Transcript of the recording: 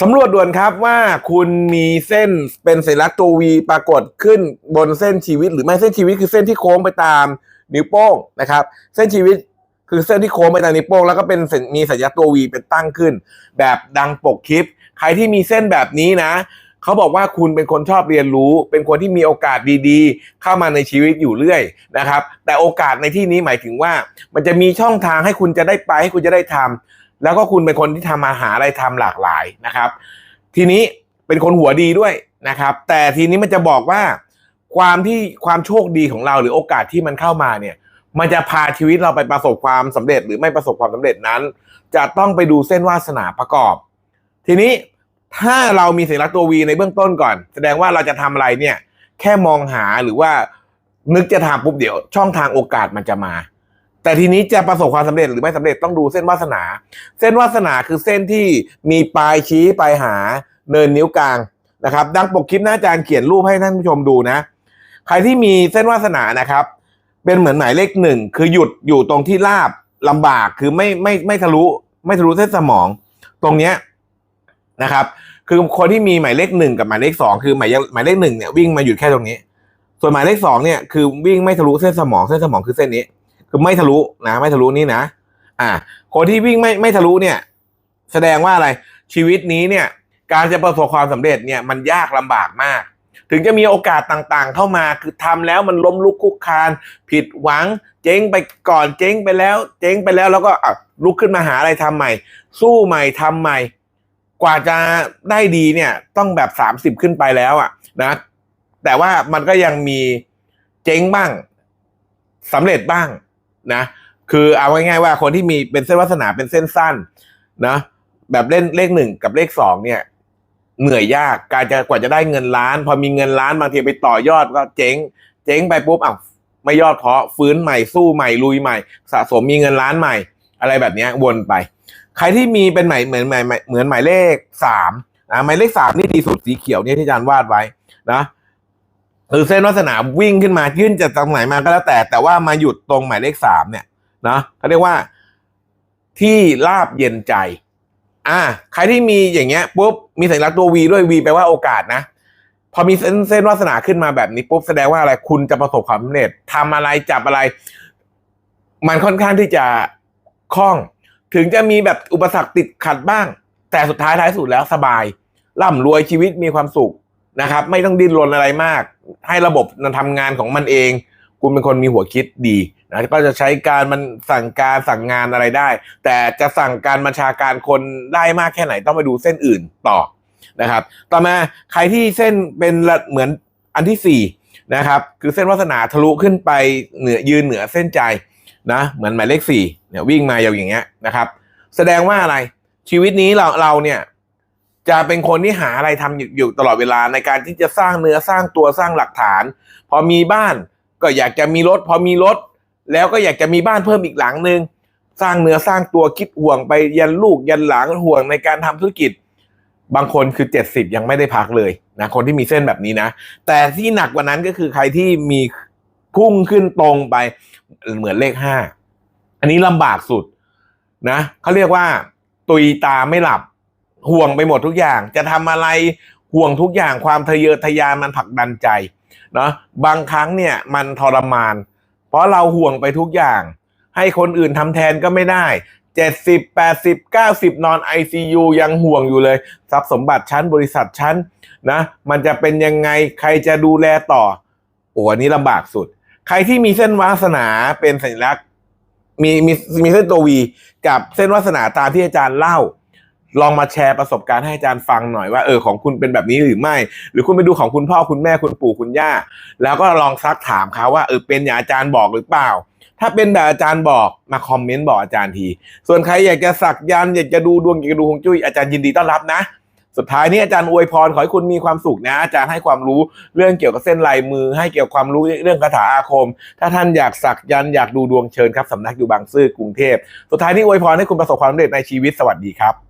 สำรวจด่วนครับว่าคุณมีเส้นเป็นสัญลักษณ์ตัววีปรากฏขึ้นบนเส้นชีวิต หรือไม่เส้นชีวิตคือเส้นที่โค้งไปตามนิ้วโป้งนะครับ เส้นชีวิตคือเส้นที่โค้งไปตามนิ้วโป้งแล้วก็เป็นมีสัญลักษณ์ตัววีเป็นตั้งขึ้น แบบดังปกคลิป ใครที่มีเส้นแบบนี้นะเขาบอกว่าคุณเป็นคนชอบเรียนรู้ เป็นคนที่มีโอกาสดีๆ เข้ามาในชีวิตอยู่เรื่อยนะครับ แต่โอกาสในที่นี้หมายถึงว่า มันจะมีช่องทางให้คุณจะได้ไปให้คุณจะได้ทำ แล้วก็คุณเป็นคนที่ทำมาหารอะไรทำหลากหลายนะครับ ทีนี้เป็นคนหัวดีด้วยนะครับ แต่ทีนี้มันจะบอกว่า ความที่ความโชคดีของเราหรือโอกาสที่มันเข้ามาเนี่ย มันจะพาชีวิตเราไปประสบความสำเร็จหรือไม่ประสบความสำเร็จนั้น จะต้องไปดูเส้นวาสนาประกอบ ทีนี้ถ้าเรามีสัญลักษณ์ตัววีในเบื้องต้นก่อน แสดงว่าเราจะทำอะไรเนี่ย แค่มองหาหรือว่านึกจะทำปุ๊บเดี๋ยว ช่องทางโอกาสมันจะมา แต่ทีนี้จะประสบความสำเร็จหรือไม่สำเร็จต้องดูเส้นวาสนา เส้นวาสนาคือเส้นที่มีปลายชี้ไปหาเนินนิ้วกลางนะครับ ดังปกคลิปหน้าอาจารย์เขียนรูปให้ท่านผู้ชมดูนะ ใครที่มีเส้นวาสนานะครับ เป็นเหมือนหมายเลขหนึ่งคือหยุดอยู่ตรงที่ราบลำบากคือไม่ไม่ไม่ทะลุไม่ทะลุเส้นสมอง ตรงเนี้ยนะครับ คือคนที่มีหมายเลขหนึ่งกับหมายเลขสองคือหมายหมายเลขหนึ่งเนี่ยวิ่งมาหยุดแค่ตรงนี้ ส่วนหมายเลขสองเนี่ยคือวิ่งไม่ทะลุเส้นสมองเส้นสมองคือเส้นนี้ คือไม่ทะลุนะไม่ทะลุนี่นะ อ่า คนที่วิ่งไม่ไม่ทะลุเนี่ย แสดงว่าอะไรชีวิตนี้เนี่ย การจะประสบความสำเร็จเนี่ยมันยากลำบากมาก ถึงจะมีโอกาสต่างๆ เข้ามาคือทำแล้วมันล้มลุกคลุกคลาน ผิดหวัง เจ๊งไปก่อนเจ๊งไปแล้ว เจ๊งไปแล้วแล้วก็ลุกขึ้นมาหาอะไรทำใหม่ สู้ใหม่ทำใหม่ กว่าจะได้ดีเนี่ย ต้องแบบสามสิบขึ้นไปแล้วอะนะ แต่ว่ามันก็ยังมีเจ๊งบ้างสำเร็จบ้าง นะคือเอาง่ายๆว่าคนที่มีเป็นเส้นวาสนาเป็นเส้นสั้นนะแบบเล่นเลขหนึ่งกับเลขสองเนี่ย เหนื่อยยากการจะกว่าจะได้เงินล้าน พอมีเงินล้านบางทีไปต่อยอดก็เจ๊ง เจ๊งไปปุ๊บอะไม่ยอดเพราะฟื้นใหม่สู้ใหม่ลุยใหม่ สะสมมีเงินล้านใหม่ อะไรแบบนี้วนไป ใครที่มีเป็นหมายเหมือนหมายเหมือนหมายเลขสามอ่าหมายเลขสามนี่ดีสุดสีเขียวเนี่ยที่อาจารย์วาดไว้นะ คือเส้นวาสนาวิ่งขึ้นมายื่นจากตรงไหนมาก็แล้วแต่ แต่ว่ามาหยุดตรงหมายเลขสามเนี่ยนะเขาเรียกว่าที่ราบเย็นใจ อ่า ใครที่มีอย่างเงี้ยปุ๊บมีสัญลักษณ์ตัววีด้วยวีแปลว่าโอกาสนะ พอมีเส้นเส้นวาสนาขึ้นมาแบบนี้ปุ๊บแสดงว่าอะไรคุณจะประสบความสำเร็จทำอะไรจับอะไร มันค่อนข้างที่จะคล่อง ถึงจะมีแบบอุปสรรคติดขัดบ้าง แต่สุดท้ายท้ายสุดแล้วสบาย ร่ำรวยชีวิตมีความสุขนะครับ ไม่ต้องดิ้นรนอะไรมาก ให้ระบบมันทำงานของมันเอง คุณเป็นคนมีหัวคิดดีนะก็จะใช้การมันสั่งการสั่งงานอะไรได้ แต่จะสั่งการบัญชาการคนได้มากแค่ไหนต้องไปดูเส้นอื่นต่อนะครับ ต่อมาใครที่เส้นเป็นเหมือนอันที่สี่นะครับ คือเส้นวาสนาทะลุขึ้นไปเหนือยืนเหนือเส้นใจนะเหมือนหมายเลขสี่เนี่ยวิ่งมาอย่างเงี้ยนะครับ แสดงว่าอะไรชีวิตนี้เราเราเนี่ย จะเป็นคนที่หาอะไรทำอยู่อยู่ตลอดเวลาในการที่จะสร้างเนื้อสร้างตัวสร้างหลักฐาน พอมีบ้านก็อยากจะมีรถ พอมีรถ แล้วก็อยากจะมีบ้านเพิ่มอีกหลังหนึ่งสร้างเนื้อสร้างตัวคิดห่วงไปยันลูกยันหลานห่วงในการทำธุรกิจ บางคนคือเจ็ดสิบยังไม่ได้พักเลยนะคนที่มีเส้นแบบนี้นะ แต่ที่หนักกว่านั้นก็คือใครที่มีพุ่งขึ้นตรงไปเหมือนเลขห้าอันนี้ลำบากสุดนะเขาเรียกว่า ตุยตาไม่หลับ ห่วงไปหมดทุกอย่าง จะทำอะไรห่วงทุกอย่างความทะเยอทะยานมันผลักดันใจเนาะบางครั้งเนี่ยมันทรมาน เพราะเราห่วงไปทุกอย่าง ให้คนอื่นทำแทนก็ไม่ได้เจ็ดสิบแปดสิบเก้าสิบนอนไอซียูยังห่วงอยู่เลย ทรัพย์สมบัติชั้นบริษัทชั้นนะมันจะเป็นยังไงใครจะดูแลต่อโอ้อันนี้ลำบากสุด ใครที่มีเส้นวาสนาเป็นสัญลักษณ์มีมีมีเส้นตัววีกับเส้นวาสนาตามที่อาจารย์เล่า ลองมาแชร์ประสบการณ์ให้อาจารย์ฟังหน่อยว่าเออของคุณเป็นแบบนี้หรือไม่ หรือคุณไปดูของคุณพ่อคุณแม่คุณปู่คุณย่า แล้วก็ลองซักถามเขาว่าเออเป็นอย่างอาจารย์บอกหรือเปล่า ถ้าเป็นแบบอาจารย์บอกมาคอมเมนต์บอกอาจารย์ที ส่วนใครอยากจะสักยันอยากจะดูดวงอยากจะดูฮวงจุ้ยอาจารย์ยินดีต้อนรับนะสุดท้ายนี้อาจารย์อวยพรขอให้คุณมีความสุขนะ อาจารย์ให้ความรู้เรื่องเกี่ยวกับเส้นลายมือ ให้เกี่ยวกับความรู้เรื่องคาถาอาคม ถ้าท่านอยากสักยันอยากดูดวงเชิญครับสำนักอยู่บางซื่อกรุงเทพสุดท้ายนี้อวยพรให้คุณประสบความสำเร็จในชีวิตสวัสดีครับ